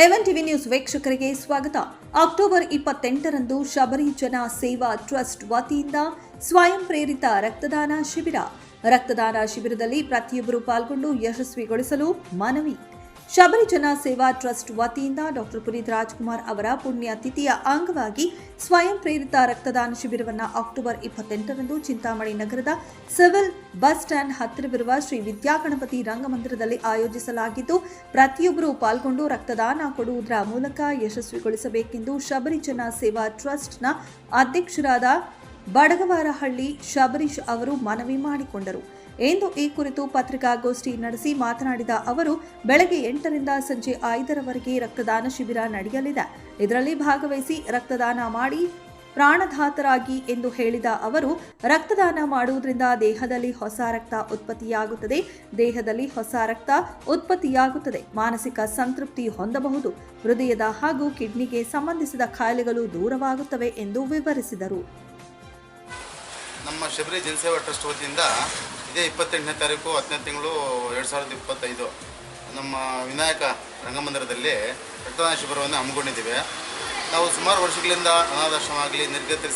Haven TV news ವೀಕ್ಷಕರಿಗೆ ಸ್ವಾಗತ. October ಇಪ್ಪತ್ತೆಂಟರಂದು Shabari ಜನ ಸೇವಾ ಟ್ರಸ್ಟ್ ವತಿಯಿಂದ ಸ್ವಯಂ ಪ್ರೇರಿತ ರಕ್ತದಾನ ಶಿಬಿರ. ರಕ್ತದಾನ ಶಿಬಿರದಲ್ಲಿ ಪ್ರತಿಯೊಬ್ಬರು ಪಾಲ್ಗೊಂಡು ಯಶಸ್ವಿಗೊಳಿಸಲು ಮನವಿ. ಶಬರಿ ಜನ ಸೇವಾ ಟ್ರಸ್ಟ್ ವತಿಯಿಂದ ಡಾಕ್ಟರ್ ಪುನೀತ್ ರಾಜ್ಕುಮಾರ್ ಅವರ ಪುಣ್ಯತಿಥಿಯ ಅಂಗವಾಗಿ ಸ್ವಯಂ ಪ್ರೇರಿತ ರಕ್ತದಾನ ಶಿಬಿರವನ್ನು ಅಕ್ಟೋಬರ್ ಇಪ್ಪತ್ತೆಂಟರಂದು ಚಿಂತಾಮಣಿ ನಗರದ ಸಿವಿಲ್ ಬಸ್ ಸ್ಟ್ಯಾಂಡ್ ಹತ್ತಿರವಿರುವ ಶ್ರೀ ವಿದ್ಯಾಗಣಪತಿ ರಂಗಮಂದಿರದಲ್ಲಿ ಆಯೋಜಿಸಲಾಗಿದ್ದು, ಪ್ರತಿಯೊಬ್ಬರೂ ಪಾಲ್ಗೊಂಡು ರಕ್ತದಾನ ಕೊಡುವುದರ ಮೂಲಕ ಯಶಸ್ವಿಗೊಳಿಸಬೇಕೆಂದು ಶಬರಿ ಜನ ಸೇವಾ ಟ್ರಸ್ಟ್ನ ಅಧ್ಯಕ್ಷರಾದ ಬಡಗವಾರಹಳ್ಳಿ ಶಬರೀಶ್ ಅವರು ಮನವಿ ಮಾಡಿಕೊಂಡರು. ಎಂದು ಈ ಕುರಿತು ಪತ್ರಿಕಾಗೋಷ್ಠಿ ನಡೆಸಿ ಮಾತನಾಡಿದ ಅವರು, ಬೆಳಗ್ಗೆ ಎಂಟರಿಂದ ಸಂಜೆ ಐದರವರೆಗೆ ರಕ್ತದಾನ ಶಿಬಿರ ನಡೆಯಲಿದೆ. ಇದರಲ್ಲಿ ಭಾಗವಹಿಸಿ ರಕ್ತದಾನ ಮಾಡಿ ಪ್ರಾಣಧಾತರಾಗಿ ಎಂದು ಹೇಳಿದ ಅವರು, ರಕ್ತದಾನ ಮಾಡುವುದರಿಂದ ದೇಹದಲ್ಲಿ ಹೊಸ ರಕ್ತ ಉತ್ಪತ್ತಿಯಾಗುತ್ತದೆ. ದೇಹದಲ್ಲಿ ಹೊಸ ರಕ್ತ ಉತ್ಪತ್ತಿಯಾಗುತ್ತದೆ. ಮಾನಸಿಕ ಸಂತೃಪ್ತಿ ಹೊಂದಬಹುದು. ಹೃದಯದ ಹಾಗೂ ಕಿಡ್ನಿಗೆ ಸಂಬಂಧಿಸಿದ ಕಾಯಿಲೆಗಳು ದೂರವಾಗುತ್ತವೆ ಎಂದು ವಿವರಿಸಿದರು. ನಮ್ಮ ಶಬರಿ ಜನಸೇವಾ ಟ್ರಸ್ಟ್ ವತಿಯಿಂದ ಇದೇ ಇಪ್ಪತ್ತೆಂಟನೇ ತಾರೀಕು ಹತ್ತನೇ ತಿಂಗಳು ಎರಡು ಸಾವಿರದ ಇಪ್ಪತ್ತೈದು ನಮ್ಮ ವಿನಾಯಕ ರಂಗಮಂದಿರದಲ್ಲಿ ರಕ್ತದಾನ ಶಿಬಿರವನ್ನು ಹಮ್ಮಿಕೊಂಡಿದ್ದೀವಿ. ನಾವು ಸುಮಾರು ವರ್ಷಗಳಿಂದ ಅನಾಥಾಶ್ರಮ ಆಗಲಿ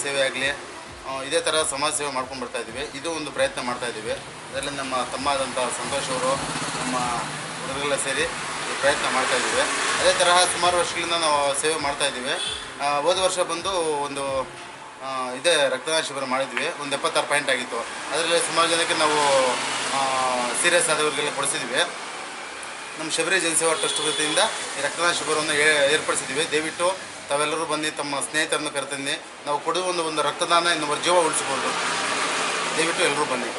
ಸೇವೆ ಆಗಲಿ ಇದೇ ಥರ ಸಮಾಜ ಸೇವೆ ಮಾಡ್ಕೊಂಡು ಬರ್ತಾ ಇದ್ದೀವಿ. ಇದು ಒಂದು ಪ್ರಯತ್ನ ಮಾಡ್ತಾ ಇದ್ದೀವಿ. ಅದರಲ್ಲಿ ನಮ್ಮ ತಮ್ಮ ಆದಂಥ ಸಂತೋಷ್ ಅವರು, ನಮ್ಮ ಹುಡುಗರೆಲ್ಲ ಸೇರಿ ಪ್ರಯತ್ನ ಮಾಡ್ತಾ ಇದ್ದೀವಿ. ಅದೇ ತರಹ ಸುಮಾರು ವರ್ಷಗಳಿಂದ ನಾವು ಸೇವೆ ಮಾಡ್ತಾ ಇದ್ದೀವಿ. ಹೋದ ವರ್ಷ ಬಂದು ಒಂದು ಇದೇ ರಕ್ತದಾನ ಶಿಬಿರ ಮಾಡಿದ್ವಿ. ಒಂದು ಎಪ್ಪತ್ತಾರು ಪಾಯಿಂಟ್ ಆಗಿತ್ತು. ಅದರಲ್ಲಿ ಸುಮಾರು ಜನಕ್ಕೆ ನಾವು ಸೀರಿಯಸ್ ಆದವರಿಗೆಲ್ಲ ಕೊಡಿಸಿದ್ವಿ. ನಮ್ಮ ಶಬರಿ ಜನಸೇವಾ ಟ್ರಸ್ಟ್ ವತಿಯಿಂದ ಈ ರಕ್ತದಾನ ಶಿಬಿರವನ್ನು ಏರ್ಪಡಿಸಿದ್ವಿ. ದಯವಿಟ್ಟು ತಾವೆಲ್ಲರೂ ಬಂದು ತಮ್ಮ ಸ್ನೇಹಿತರನ್ನು ಕರೆತಂದು ನಾವು ಕೊಡುವ ಒಂದು ಒಂದು ರಕ್ತದಾನ ಇನ್ನೊಬ್ಬರ ಜೀವ ಉಳಿಸ್ಬೋದು ದಯವಿಟ್ಟು ಎಲ್ಲರೂ ಬನ್ನಿ.